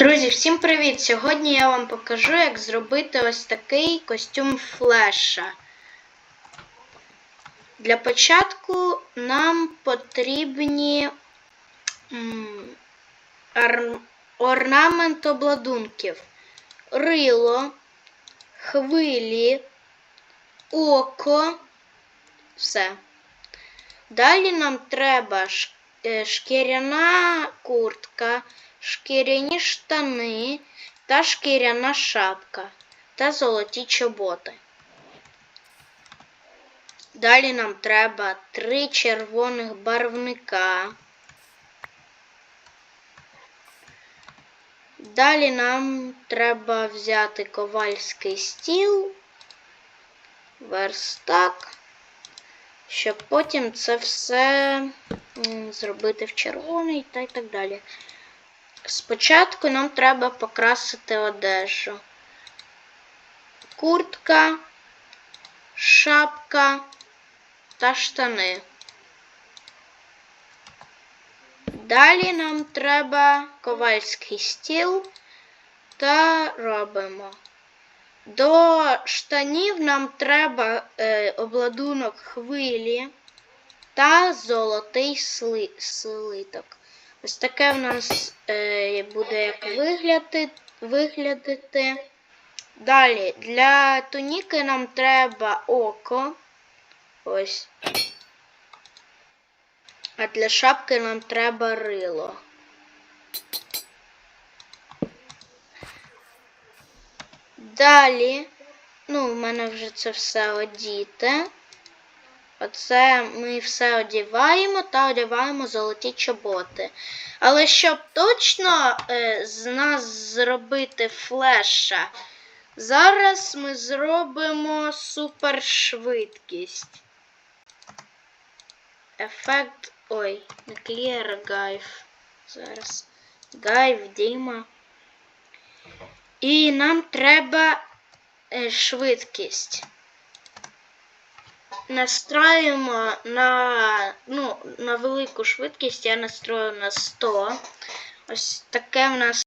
Друзі, всім привіт! Сьогодні я вам покажу, як зробити ось такий костюм флеша. Для початку нам потрібні орнамент обладунків, рило, хвилі, око. Все. Далі нам треба ш- е, шкіряна куртка, шкіряні штани та шкіряна шапка та золоті чоботи. Далі нам треба три червоних барвника. Далі нам треба взяти ковальський стіл, верстак, щоб потім це все зробити в червоний та й так далі. Спочатку нам треба покрасити одежу. Куртка, шапка та штани. Далі нам треба ковальський стіл та робимо. До штанів нам треба е, обладунок хвилі та золотий сли, слиток. Ось таке в нас е, буде як вигляди, виглядати. Далі для туніки нам треба око. Ось. А для шапки нам треба рило. Далі, ну, в мене вже це все одіте. Оце ми все одіваємо та одіваємо золоті чоботи. Але щоб точно е, з нас зробити флеша, зараз ми зробимо супершвидкість. Ефект. Ой, не Clear Гайв. Зараз. Гайв, Діма. І нам треба е, швидкість настроїмо на, ну, на велику швидкість, я настрою на 100. Ось таке в нас